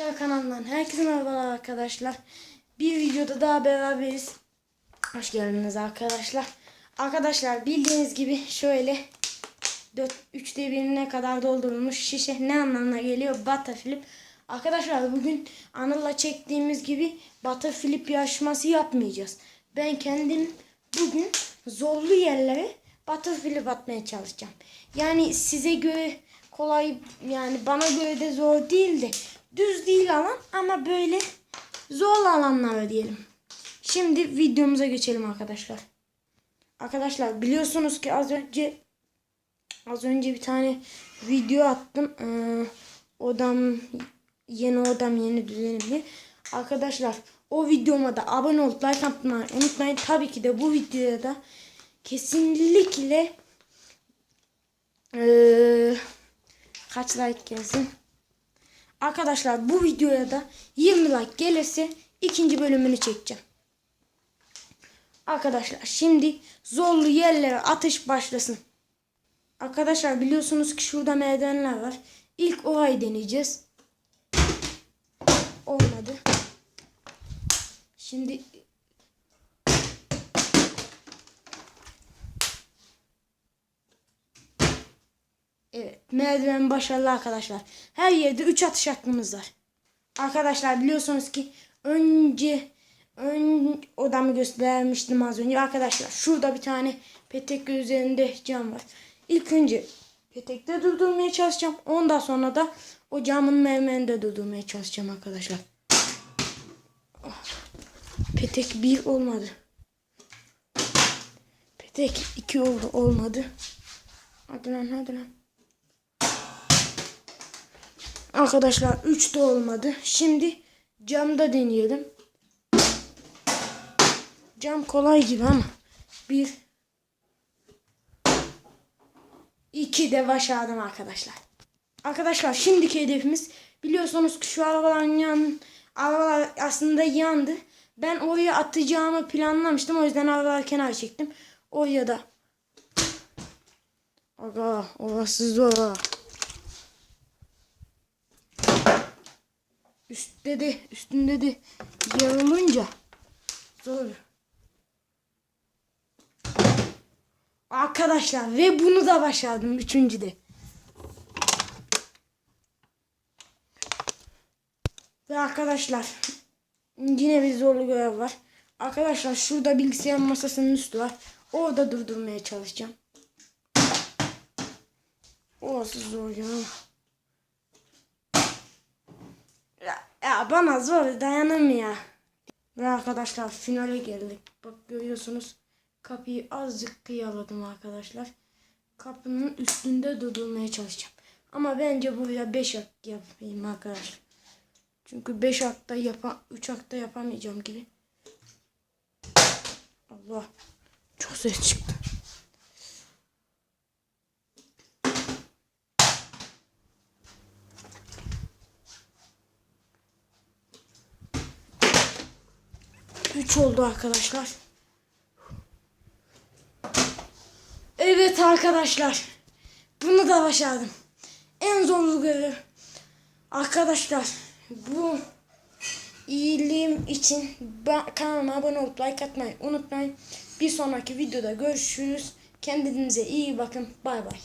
Acar kanalından herkese merhabalar arkadaşlar. Bir videoda daha beraberiz. Hoş geldiniz arkadaşlar. Arkadaşlar bildiğiniz gibi şöyle 4 3'te 1'ine kadar doldurulmuş şişe ne anlamına geliyor? Butterflip. Arkadaşlar bugün Anıl'la çektiğimiz gibi Butterflip yarışması yapmayacağız. Ben kendim bugün zorlu yerlere Butterflip atmaya çalışacağım. Yani size göre kolay yani bana göre de zor değil de düz değil alan ama böyle zor alanlar diyelim. Şimdi videomuza geçelim arkadaşlar. Arkadaşlar biliyorsunuz ki az önce az önce bir tane video attım. Ee, odam yeni odam yeni düzenim diye. Arkadaşlar o videoma da abone olup like atmayı unutmayın. Tabii ki de bu videoya da kesinlikle ee, kaç like gelsin? Arkadaşlar bu videoya da 20 like gelirse ikinci bölümünü çekeceğim. Arkadaşlar şimdi zorlu yerlere atış başlasın. Arkadaşlar biliyorsunuz ki şurada merdivenler var. İlk orayı deneyeceğiz. Olmadı. Şimdi Evet, merdiven başarılı arkadaşlar. Her yerde 3 atış hakkımız var. Arkadaşlar biliyorsunuz ki önce ön odamı göstermiştim az önce. Arkadaşlar şurada bir tane petek üzerinde cam var. İlk önce petekte durdurmaya çalışacağım. Ondan sonra da o camın mermerinde durdurmaya çalışacağım arkadaşlar. Ah, Petek bir olmadı. Petek iki oldu olmadı. Hadi lan hadi lan. Arkadaşlar 3 de olmadı. Şimdi camda deneyelim. Cam kolay gibi ama bir iki de başardım arkadaşlar. Arkadaşlar şimdiki hedefimiz biliyorsunuz ki şu arabaların yan arabalar aslında yandı. Ben oraya atacağımı planlamıştım. O yüzden arabaları kenara çektim. Oraya da Aga orası zor. ha. Üstte de üstünde de yer zor. Arkadaşlar ve bunu da başardım üçüncüde. Ve arkadaşlar yine bir zorlu görev var. Arkadaşlar şurada bilgisayar masasının üstü var. Orada durdurmaya çalışacağım. Orası zor ya. Ya, bana zor dayanamıyor. ya. Ve arkadaşlar finale geldik. Bak görüyorsunuz kapıyı azıcık kıyaladım arkadaşlar. Kapının üstünde durdurmaya çalışacağım. Ama bence buraya 5 hak yapayım arkadaşlar. Çünkü 5 hakta yapa 3 hakta yapamayacağım gibi. Allah. Çok ses çıktı. Üç oldu arkadaşlar. Evet arkadaşlar. Bunu da başardım. En zorlu görev. Arkadaşlar bu iyiliğim için kanalıma abone olup like atmayı unutmayın. Bir sonraki videoda görüşürüz. Kendinize iyi bakın. Bay bay.